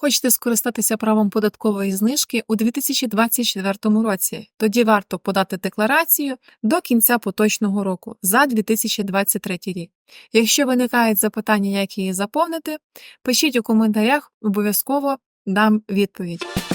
Хочете скористатися правом податкової знижки у 2024 році? Тоді варто подати декларацію до кінця поточного року за 2023 рік. Якщо виникають запитання, як її заповнити, пишіть у коментарях, обов'язково дам відповідь.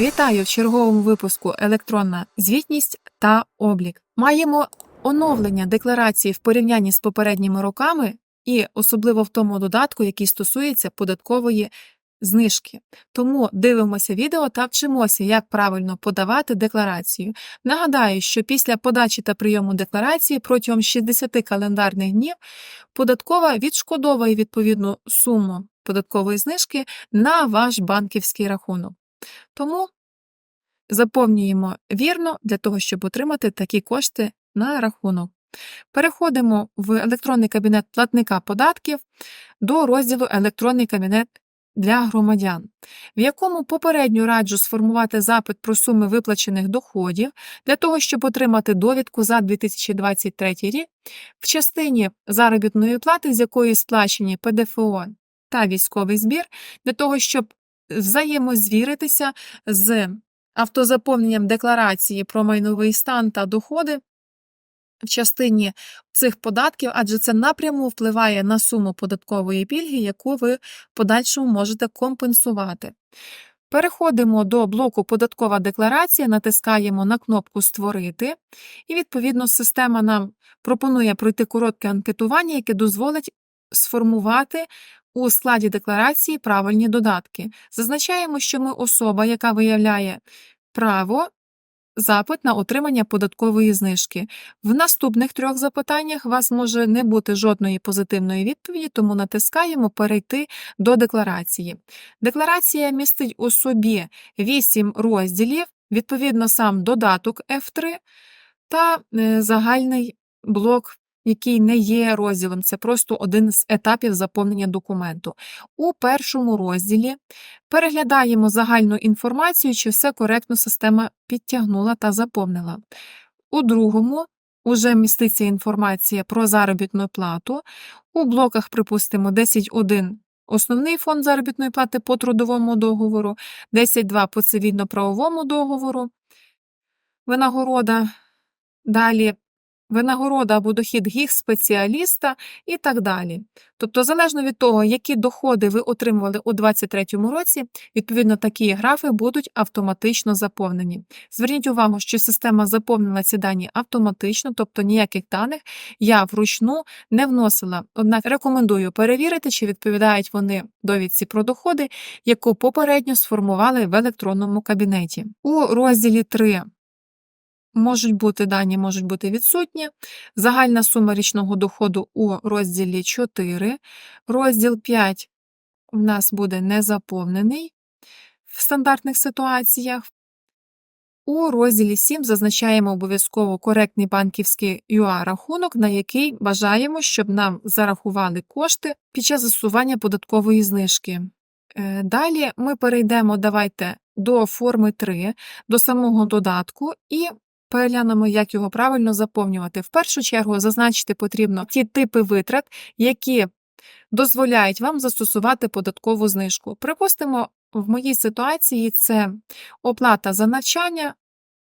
Вітаю в черговому випуску Електронна звітність та облік. Маємо оновлення декларації в порівнянні з попередніми роками, і особливо в тому додатку, який стосується податкової знижки. Тому дивимося відео та вчимося, як правильно подавати декларацію. Нагадаю, що після подачі та прийому декларації протягом 60 календарних днів податкова відшкодовує відповідну суму податкової знижки на ваш банківський рахунок. Тому заповнюємо вірно для того, щоб отримати такі кошти на рахунок. Переходимо в електронний кабінет платника податків до розділу Електронний кабінет для громадян, в якому попередньо раджу сформувати запит про суми виплачених доходів для того, щоб отримати довідку за 2023 рік в частині заробітної плати, з якої сплачені ПДФО та військовий збір, для того, щоб взаємозвіритися з автозаповненням декларації про майновий стан та доходи в частині цих податків, адже це напряму впливає на суму податкової пільги, яку ви в подальшому можете компенсувати. Переходимо до блоку Податкова декларація, натискаємо на кнопку Створити, і, відповідно, система нам пропонує пройти коротке анкетування, яке дозволить сформувати у складі декларації правильні додатки. Зазначаємо, що ми особа, яка виявляє право запит на отримання податкової знижки. В наступних трьох запитаннях вас може не бути жодної позитивної відповіді, тому натискаємо Перейти до декларації. Декларація містить у собі 8 розділів, відповідно, сам додаток F3 та е, загальний блок який не є розділом, це просто один з етапів заповнення документу. У першому розділі переглядаємо загальну інформацію, чи все коректно система підтягнула та заповнила. У другому уже міститься інформація про заробітну плату. У блоках, припустимо, 10.1 Основний фонд заробітної плати по трудовому договору, 10.2 по цивільно-правовому договору, винагорода. Далі винагорода або дохід гіг спеціаліста і так далі. Тобто, залежно від того, які доходи ви отримували у 2023 році, відповідно такі графи будуть автоматично заповнені. Зверніть увагу, що система заповнила ці дані автоматично, тобто ніяких даних я вручну не вносила. Однак рекомендую перевірити, чи відповідають вони довідці про доходи, яку попередньо сформували в електронному кабінеті. У розділі 3 Можуть бути дані, можуть бути відсутні. Загальна сума річного доходу у розділі 4. Розділ 5 у нас буде незаповнений в стандартних ситуаціях. У розділі 7 зазначаємо обов'язково коректний банківський ЮА-рахунок, на який бажаємо, щоб нам зарахували кошти під час застосування податкової знижки. Е, далі ми перейдемо давайте до форми 3, до самого додатку, і Переглянемо, як його правильно заповнювати. В першу чергу зазначити потрібно ті типи витрат, які дозволяють вам застосувати податкову знижку. Припустимо, в моїй ситуації це оплата за навчання.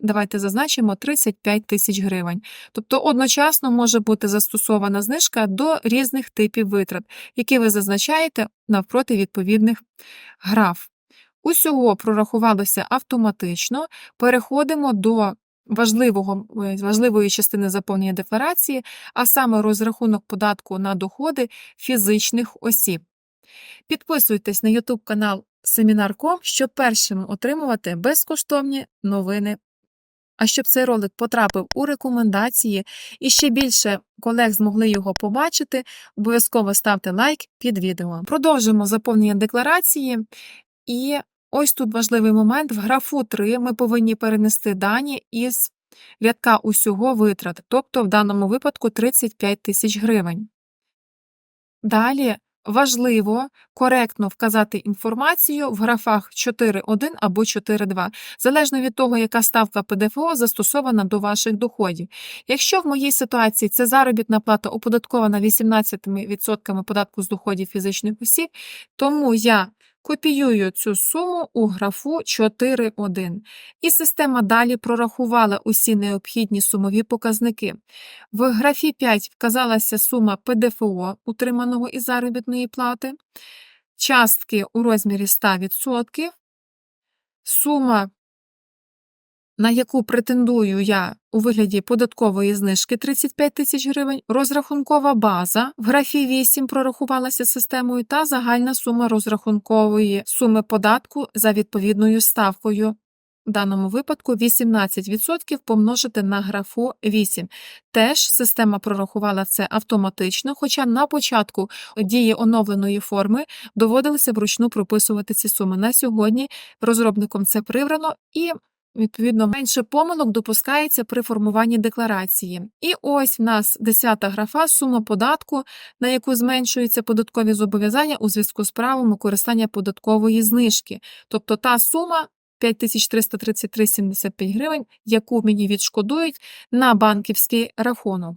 Давайте зазначимо 35 тисяч гривень. Тобто одночасно може бути застосована знижка до різних типів витрат, які ви зазначаєте навпроти відповідних граф. Усього прорахувалося автоматично. Переходимо до важливого, е, важливої частини заповнення декларації, а саме розрахунок податку на доходи фізичних осіб. Підписуйтесь на YouTube канал Семінар.ком, щоб першим отримувати безкоштовні новини. А щоб цей ролик потрапив у рекомендації і ще більше колег змогли його побачити, обов'язково ставте лайк під відео. Продовжимо заповнення декларації і Ось тут важливий момент. В графу 3 ми повинні перенести дані із рядка усього витрат, тобто в даному випадку 35 тисяч гривень. Далі важливо коректно вказати інформацію в графах 4.1 або 4.2, залежно від того, яка ставка ПДФО застосована до ваших доходів. Якщо в моїй ситуації це заробітна плата оподаткована 18% податку з доходів фізичних осіб, тому я копіюю цю суму у графу 4.1. І система далі прорахувала усі необхідні сумові показники. В графі 5 вказалася сума ПДФО, утриманого із заробітної плати, частки у розмірі 100%, сума, на яку претендую я у вигляді податкової знижки 35 тисяч гривень, розрахункова база в графі 8 прорахувалася системою та загальна сума розрахункової суми податку за відповідною ставкою. В даному випадку 18% помножити на графу 8. Теж система прорахувала це автоматично, хоча на початку дії оновленої форми доводилося вручну прописувати ці суми. На сьогодні розробником це прибрано і. Відповідно, менше помилок допускається при формуванні декларації. І ось в нас 10 графа сума податку, на яку зменшуються податкові зобов'язання у зв'язку з правом використання податкової знижки. Тобто та сума 5333,75 гривень, яку мені відшкодують на банківський рахунок.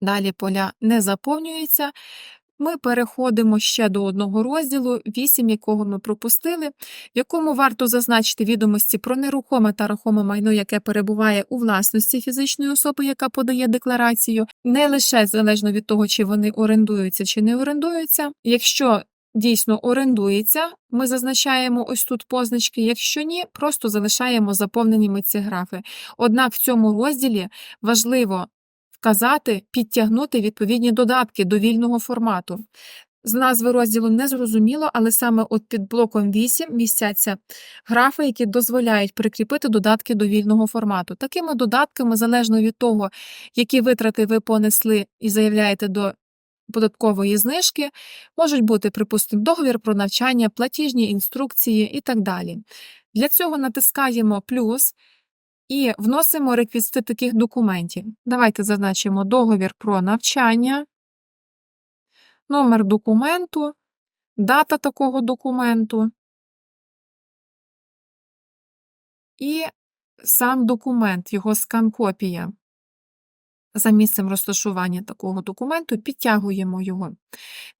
Далі поля не заповнюються. Ми переходимо ще до одного розділу, 8 якого ми пропустили, в якому варто зазначити відомості про нерухоме та рухоме майно, яке перебуває у власності фізичної особи, яка подає декларацію, не лише залежно від того, чи вони орендуються чи не орендуються. Якщо дійсно орендується, ми зазначаємо ось тут позначки, якщо ні, просто залишаємо заповненими ці графи. Однак в цьому розділі важливо вказати, підтягнути відповідні додатки до вільного формату. З назви розділу не зрозуміло, але саме от під блоком 8 містяться графи, які дозволяють прикріпити додатки до вільного формату. Такими додатками, залежно від того, які витрати ви понесли і заявляєте до податкової знижки, можуть бути, припустимо, договір про навчання, платіжні інструкції і так далі. Для цього натискаємо плюс і вносимо реквізити таких документів. Давайте зазначимо договір про навчання, номер документу, дата такого документу і сам документ, його скан-копія. За місцем розташування такого документу підтягуємо його.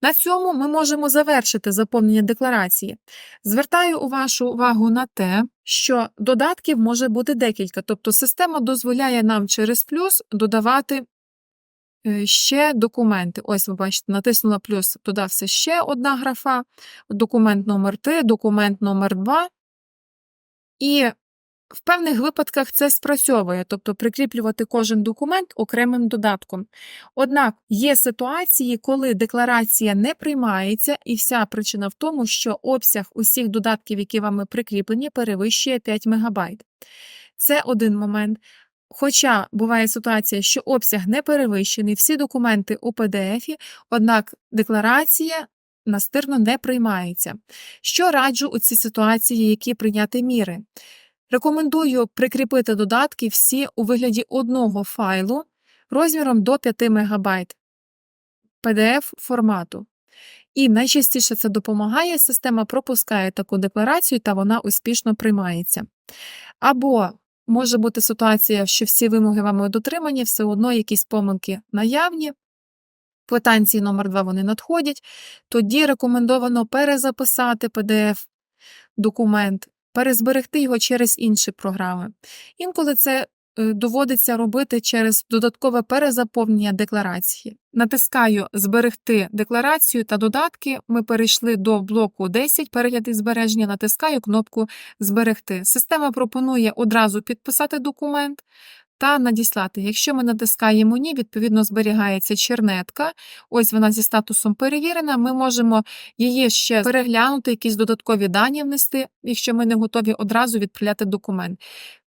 На цьому ми можемо завершити заповнення декларації. Звертаю вашу увагу на те, що додатків може бути декілька, тобто система дозволяє нам через плюс додавати е, ще документи. Ось, ви бачите, натиснула плюс, додався ще одна графа, документ номер 3 документ номер 2 І в певних випадках це спрацьовує, тобто прикріплювати кожен документ окремим додатком. Однак є ситуації, коли декларація не приймається, і вся причина в тому, що обсяг усіх додатків, які вами прикріплені, перевищує 5 МБ. Це один момент. Хоча буває ситуація, що обсяг не перевищений, всі документи у PDF, однак декларація настирно не приймається. Що раджу у цій ситуації, які прийняти міри? Рекомендую прикріпити додатки всі у вигляді одного файлу розміром до 5 МБ PDF формату. І найчастіше це допомагає, система пропускає таку декларацію та вона успішно приймається. Або може бути ситуація, що всі вимоги вами дотримані, все одно якісь помилки наявні. Квитанції номер 2 вони надходять, тоді рекомендовано перезаписати PDF-документ перезберегти його через інші програми. Інколи це е, доводиться робити через додаткове перезаповнення декларації. Натискаю Зберегти декларацію та додатки. Ми перейшли до блоку 10 перегляди збереження, натискаю кнопку Зберегти. Система пропонує одразу підписати документ. Та надіслати. Якщо ми натискаємо Ні, відповідно зберігається чернетка. Ось вона зі статусом перевірена. Ми можемо її ще переглянути, якісь додаткові дані внести, якщо ми не готові одразу відправляти документ.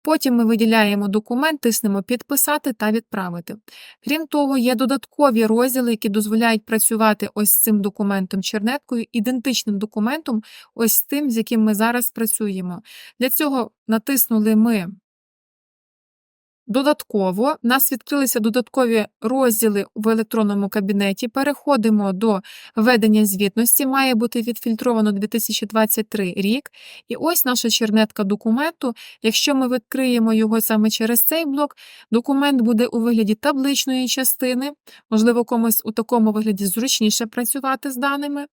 Потім ми виділяємо документ, тиснемо Підписати та відправити. Крім того, є додаткові розділи, які дозволяють працювати ось з цим документом чернеткою, ідентичним документом, ось з тим, з яким ми зараз працюємо. Для цього натиснули ми Додатково в нас відкрилися додаткові розділи в електронному кабінеті. Переходимо до ведення звітності. Має бути відфільтровано 2023 рік. І ось наша чернетка документу. Якщо ми відкриємо його саме через цей блок, документ буде у вигляді табличної частини. Можливо, комусь у такому вигляді зручніше працювати з даними.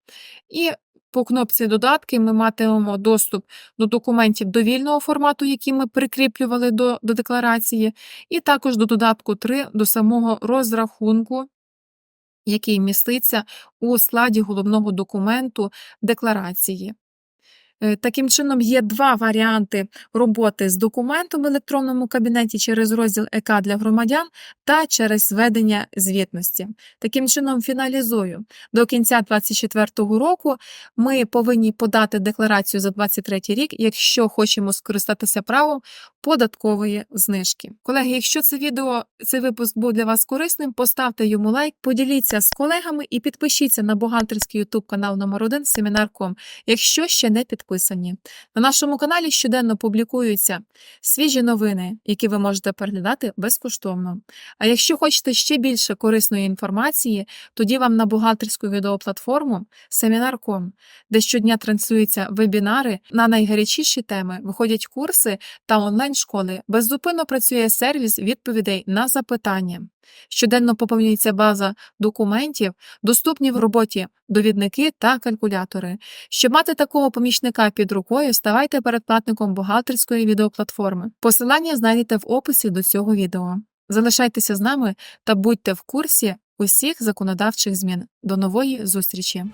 І по кнопці додатки ми матимемо доступ до документів довільного формату, які ми прикріплювали до, до декларації, і також до додатку 3 до самого розрахунку, який міститься у складі головного документу декларації. Е, Таким чином, є два варіанти роботи з документом в електронному кабінеті через розділ ЕК для громадян та через зведення звітності. Таким чином, фіналізую. До кінця 2024 року ми повинні подати декларацію за 2023 рік, якщо хочемо скористатися правом податкової знижки. Колеги, якщо це відео, цей випуск був для вас корисним, поставте йому лайк, поділіться з колегами і підпишіться на бухгалтерський YouTube канал номер 1 Семінар.ком, якщо ще не підписані. На нашому каналі щоденно публікуються свіжі новини, які ви можете переглядати безкоштовно. А якщо хочете ще більше корисної інформації, тоді вам на бухгалтерську відеоплатформу Семінар.ком, де щодня транслюються вебінари на найгарячіші теми, виходять курси та онлайн-школи. Беззупинно працює сервіс відповідей на запитання. Щоденно поповнюється база документів, доступні в роботі довідники та калькулятори. Щоб мати такого помічника під рукою, ставайте передплатником бухгалтерської відеоплатформи. Посилання знайдете в описі до цього відео. Залишайтеся з нами та будьте в курсі усіх законодавчих змін. До нової зустрічі!